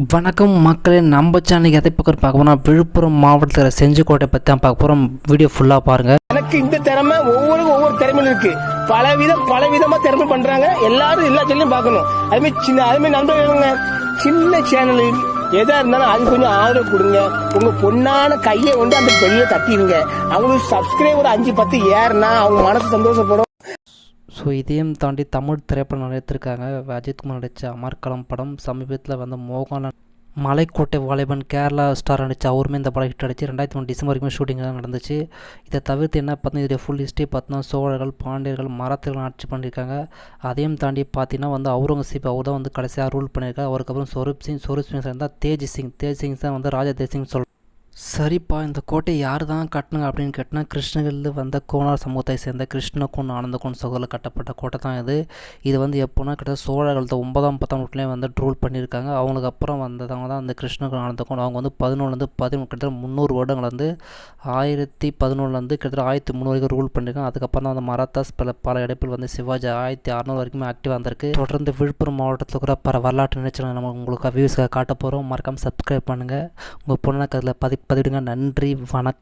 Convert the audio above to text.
வணக்கம் மக்களே நம்ம சேனலுக்கு எதை பக்கம் பார்க்க போனால் விழுப்புரம் மாவட்டத்தில் செஞ்சிக்கோட்டை பற்றி தான் பார்க்க போகிறோம் வீடியோ ஃபுல்லாக பாருங்கள் எனக்கு இந்த திறமை ஒவ்வொரு ஒவ்வொரு திறமையும் இருக்கு. பல விதம் பல விதமாக திறமை பண்ணுறாங்க எல்லாரும் எல்லா சேனலையும் பார்க்கணும். அதுமாதிரி சின்ன அதுமாதிரி நண்பர்களுங்க சின்ன சேனல் எதா இருந்தாலும் அது கொஞ்சம் ஆதரவு கொடுங்க. உங்க பொண்ணான கையை கொண்டு அந்த பெல்ல தட்டிடுங்க. அவங்களுக்கு சப்ஸ்கிரைபர் அஞ்சு பத்து ஏறுனா அவங்க மனசு சந்தோஷப்படும். ஸோ இதையும் தாண்டி தமிழ் திரைப்படம் நடித்திருக்காங்க அஜித்குமார் நடித்த அமர்கலம் படம் சமீபத்தில் வந்த மோகன் மலைக்கோட்டை வாலிபன் கேரளா ஸ்டார் நடித்த அவருமே இந்த படம் ஹிட் அடிச்சு ரெண்டாயிரத்தி மூணு டிசம்பர் வரைக்கும் ஷூட்டிங்லாம் நடந்துச்சு. இதை தவிர்த்து என்ன பார்த்தீங்கன்னா இதோட ஃபுல் ஹிஸ்ட்ரி பார்த்தீங்கன்னா சோழர்கள் பாண்டியர்கள் மராத்தியர்கள் ஆட்சி பண்ணியிருக்காங்க. அதையும் தாண்டி பார்த்தீங்கன்னா வந்து அவுரங்கசீப் அவர் தான் வந்து கடைசியாக ரூல் பண்ணியிருக்காரு. அவருக்கப்புறம் சொரூப் சிங் சொரூப் சிங் இருந்தால் தேஜ் சிங். தேஜ் சிங் தான் வந்து ராஜா தேஜ் சிங் சொல் சரிப்பா இந்த கோட்டையை யார் தான் கட்டினாங்க அப்படின்னு கேட்டினா கிருஷ்ணகிரியில் வந்த கோனார் சமூகத்தை சேர்ந்த கிருஷ்ணகுன் ஆனந்தகுன் சகோதரில் கட்டப்பட்ட கோட்டை தான் இது. இது வந்து எப்போனா கிட்ட சோழ ஒன்பதாம் பத்தாம் நூற்றுலேயே வந்து ரூல் பண்ணியிருக்காங்க. அவங்களுக்கு அப்புறம் வந்தவங்க தான் அந்த கிருஷ்ணகுன் ஆனந்தகோன். அவங்க வந்து பதினொன்றுலேருந்து பதிமூணு கிட்டத்தட்ட முந்நூறு வருடங்கள் வந்து ஆயிரத்தி பதினொன்றுலேருந்து கிட்டத்தட்ட ஆயிரத்தி முந்நூறு வரைக்கும் ரூல் பண்ணியிருக்காங்க. அதுக்கப்புறம் தான் அந்த மராத்தாஸ் பல பல இடப்பில் வந்து சிவாஜி ஆயிரத்தி அறநூறு வரைக்குமே ஆக்டிவாக வந்திருக்கு தொடர்ந்து விழுப்புரம் மாவட்டத்தில் கூட பல வரலாற்று நினைச்சு நம்ம உங்களுக்கு வியூஸ்க்காக காட்ட போகிறோம் மறக்காமல் சப்ஸ்கிரைப் பண்ணுங்கள் உங்கள் பொண்ணுக்கு அதில் பதி பதிவிடுங்க. நன்றி வணக்கம்.